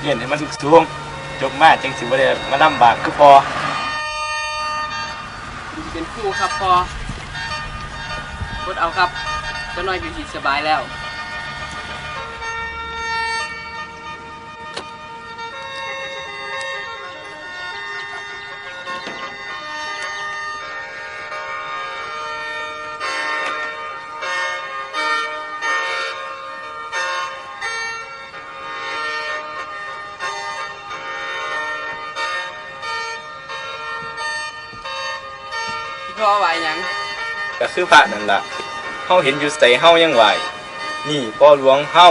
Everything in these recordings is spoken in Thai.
เรียนให้มันสูงๆจบมาจังสิบ่ได้มาลำบากคือพอเป็นครูครับพอกดเอาครับจะน้อยอยู่ที่สบายแล้ว ก็คือพระนั่นล่ะเฮาเห็นอยู่ใส่เฮายังไหวนี่พ่อหลวงเฮา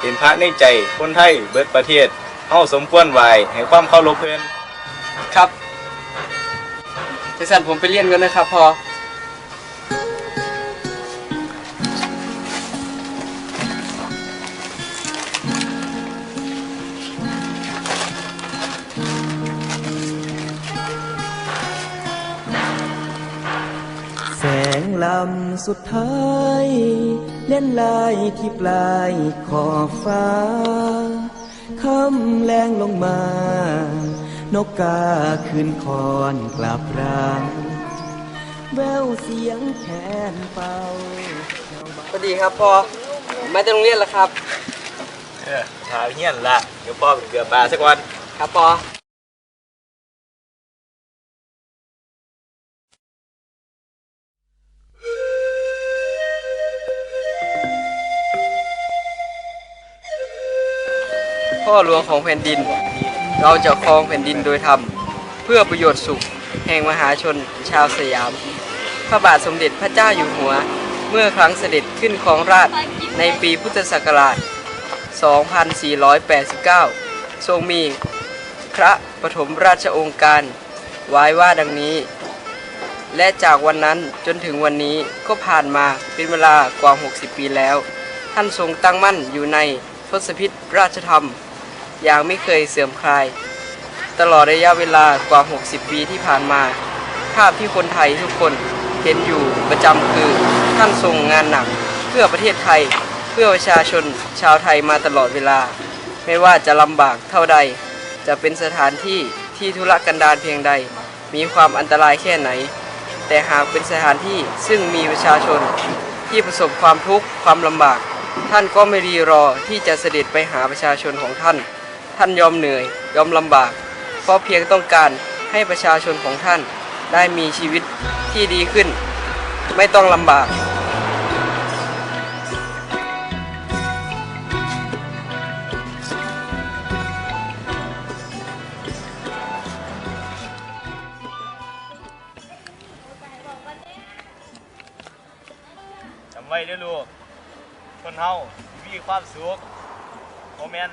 เป็นพระในใจคนไทยเบิดประเทศเฮาสมควรไหวให้ความเคารพเพิ่นครับจังสันผมไปเรียนกันนะครับพอ ลำสุดท้าย เล่นลายที่ปลายขอบฟ้าคำแรงลงมา นกกาคืนคอนกลับรังแววเสียงแคนเป่าสวัสดีครับพอมาจากโรงเรียนแล้วครับ เออถาเฮียนล่ะเดี๋ยวพ่อไปเกลือปลาสักวัน ครับพอ พ่อหลวงของแผ่นดิน เราจะครองแผ่นดินโดยธรรม เพื่อประโยชน์สุข แห่งมหาชนชาวสยาม พระบาทสมเด็จพระเจ้าอยู่หัว เมื่อครั้งเสด็จขึ้นครองราชในปีพุทธศักราช 2489 ทรงมีพระปฐมราชองค์การไว้ว่าดังนี้ และจากวันนั้นจนถึงวันนี้ก็ผ่านมาเป็นเวลากว่า 60 ปีแล้ว ท่านทรงตั้งมั่นอยู่ในทศพิธราชธรรม อย่างไม่เคยเสื่อมคลาย ตลอดระยะเวลากว่า 60 ปีที่ผ่านมา ภาพที่คนไทยทุกคนเห็นอยู่ประจำคือท่านทรงงานหนักเพื่อประเทศไทย เพื่อประชาชนชาวไทยมาตลอดเวลา ไม่ว่าจะลำบากเท่าใด จะเป็นสถานที่ที่ธุรกันดารเพียงใด มีความอันตรายแค่ไหน แต่หากเป็นสถานที่ซึ่งมีประชาชนที่ประสบความทุกข์ความลำบาก ท่านก็ไม่รีรอที่จะเสด็จไปหาประชาชนของท่าน ท่านยอมเหนื่อย ยอมลำบาก เพราะเพียงต้องการให้ประชาชนของท่านได้มีชีวิตที่ดีขึ้น ไม่ต้องลำบาก จำไว้เด้อลูก คนเฮามีความสุขโมเมน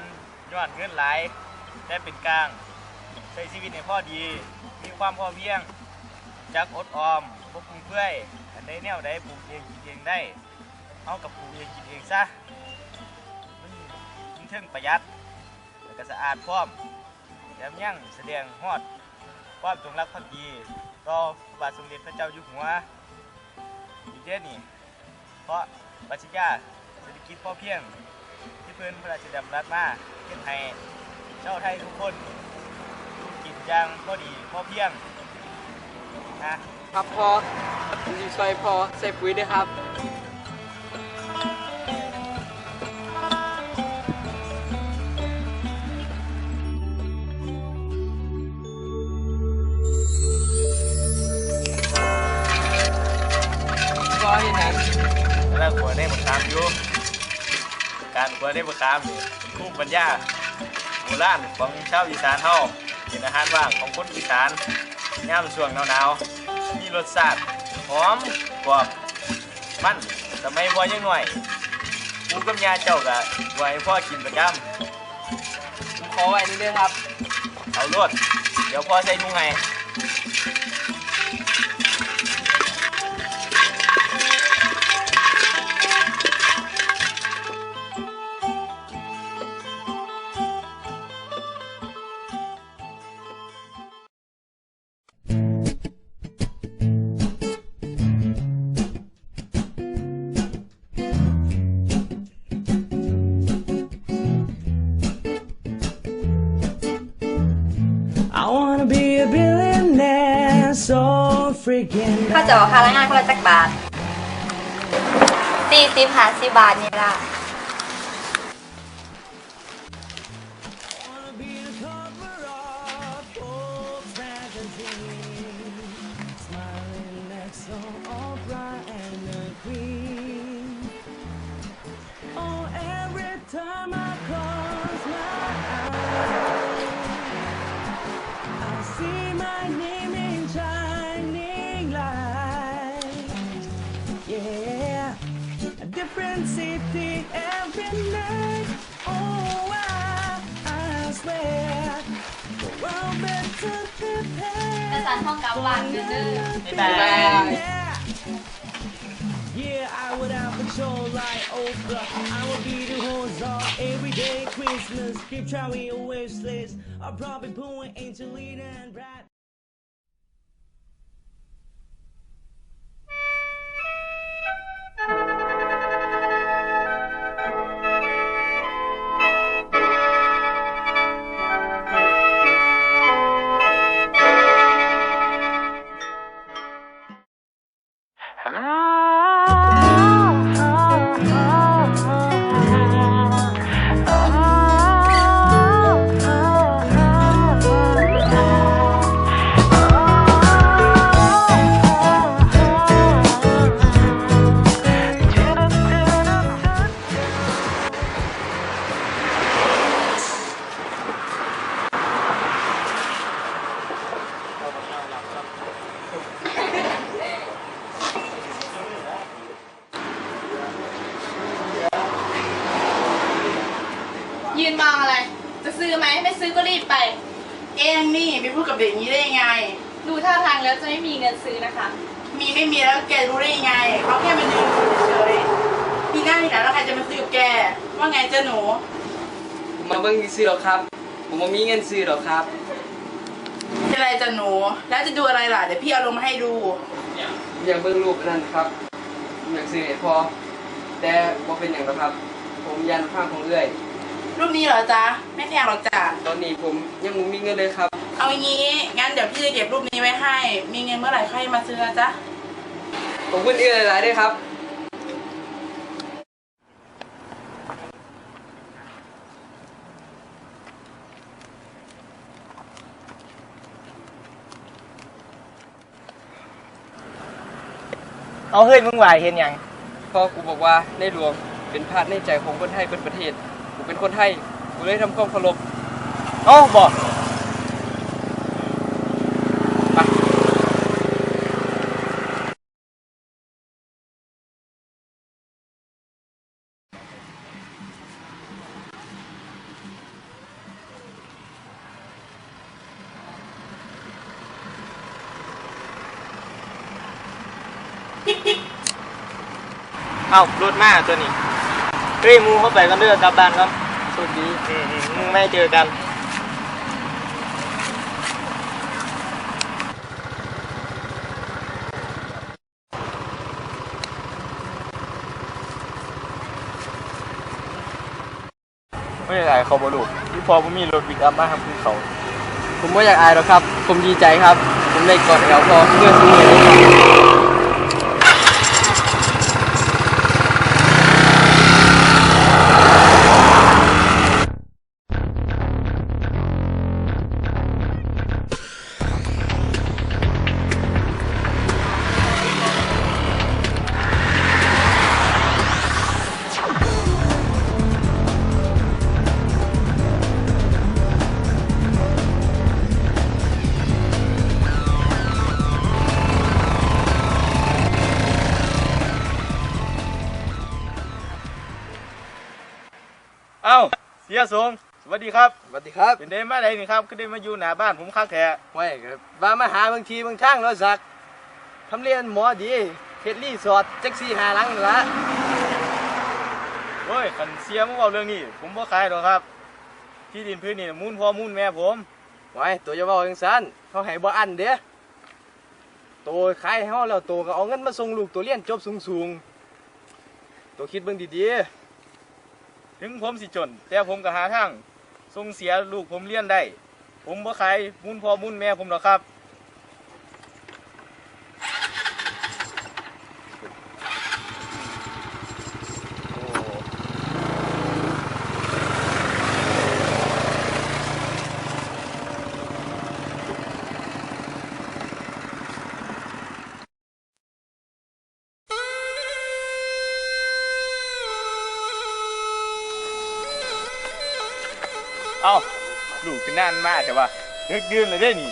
ย้อนเงินหลายแต่เป็นกลาง ใช้ชีวิตในพ่อดี มีความพอเพียง จักอดออมพวกคุณเพื่อยอันใดแนวใดปลูกเองกินเองได้เอากับปลูกเองกินเองซะมันเทิงประหยัดแล้วก็สะอาดพร้อมแถมยังแสดงฮอดความจงรักภักดีต่อพระบาทสมเด็จพระเจ้าอยู่หัวอีกเด้นี่ เพราะปรัชญาเศรษฐกิจพอเพียง พื่อนพระราชดำรัสมาเพื่อให้ชาวไทยทุกคนกินอย่างพอดีพอเพียงนะครับพอดีซอยพอใส่ปุ๋ยด้วยครับก็เห็นนั้นแล้วขัวได้บักขามอยู่ การขัวได้บักขามนี่เป็นคู่ปัญญาโบราณของชาวอีสานเฮาเป็นอาหารว่างของคนอีสานย่ามช่วงหนาวๆมีรสชาติหอมกรอบมันสมัยบ่ยังหน่อยปูกับยาเจ้าก็ไว้ให้พ่อกินประจำขอไว้นี่ด้วยครับ เอาลวดเดี๋ยวพ่อใส่ถุงให้ เข้าจะออกค่าแรงงานคนละจักบาทสี่สิบห้าสิบบาทนี่ล่ะ different city every night. Oh, I, I swear, the world better prepare. แต่สันห้องกลับบ้านเด้อ บ๊ายบาย Yeah. Yeah, I would have patrol like Oprah. I would be the horse all every day Christmas. Keep trying your wish list. I'll probably pull an Angelina and Brad. ไม่ซื้อก็รีบไป เองนี่ไปพูดกับเด็กอย่างนี้ได้ยังไง ดูท่าทางแล้วจะไม่มีเงินซื้อนะคะ มีไม่มีแล้วแกรู้ได้ยังไงเขาแค่มายืนดูเฉยๆมีหน้าที่ไหนแล้วใครจะมาซื้อกับแก ว่าไงเจ้าหนูผมมาเบิ่งซื้อหรอกครับ ผมบ่มีเงินซื้อหรอกครับ เป็นไรเจ้าหนู แล้วจะดูอะไรล่ะ เดี๋ยวพี่เอาลงมาให้ดู อยากเบิ่งรูปอันนั้นครับผมอยากซื้อให้พอ แต่บ่เป็นอย่างหรอกครับ ผมยันข้างของเอื้อย รูปนี้เหรอจ๊ะไม่แพงหรอกจ้ะตอนนี้ผมยังบ่มีเงินเลยครับ เอาอย่างนี้งั้นเดี๋ยวพี่จะเก็บรูปนี้ไว้ให้ มีเงินเมื่อไหร่ค่อยมาซื้อนะจ๊ะผมคุณเอื้อยหลายๆด้วยครับ เอาเฮ้ยมึงไหวเห็นยังพ่อกูบอกว่าในหลวงเป็นพาดในใจของคนไทยเป็นประเทศ กูเป็นคนไทย กูเลยทำความเคารพเอ้าบอกเอ้ารถมาตัวนี้ เฮ้ยมูเข้าไปกันเด้อกลับบ้านครับสวัสดีมึงไม่เจอกัน ไม่ได้เขาบลูกที่พอผมมีรถปิกอัพมาทำคือเขา ผมไม่อยากอายหรอกครับ ผมดีใจครับ ผมได้กอดเขาพอเพื่อนทุกคน เสียสงสวัสดีครับ สวัสดีครับเป็นเดมาไหนนี่ครับคือได้มาอยู่หน้าบ้านผมคักแท้ไม่ครับว่ามาหาบางทีบางช่างเนาะสักทำเรียนหมอดีเฮ็ดรีสอร์ทแจ็คซี่หาหลังนั่นละโอ้ยขันเสียมึงเอาเรื่องนี้ ผมบ่ขายหรอกครับ ที่ดินพื้นนี่มูลพ่อมูลแม่ผมไว้ตัวจะเว้าจังซั่นเขาให้บ่อันเด้ตัวขายให้เฮาแล้วตัวก็เอาเงินมาส่งลูกตัวเรียนจบสูงๆตัวคิดเบิ่งดี ถึงผมสิจน แต่ผมก็หาทางส่งเสียลูกผมเลี้ยนได้ ผมบ่ขายมุนพ่อมุนแม่ผมหรอกครับ เอ้าลูกขึ้นนั่นมากแต่ว่าเลิกดื่มเลยได้นี่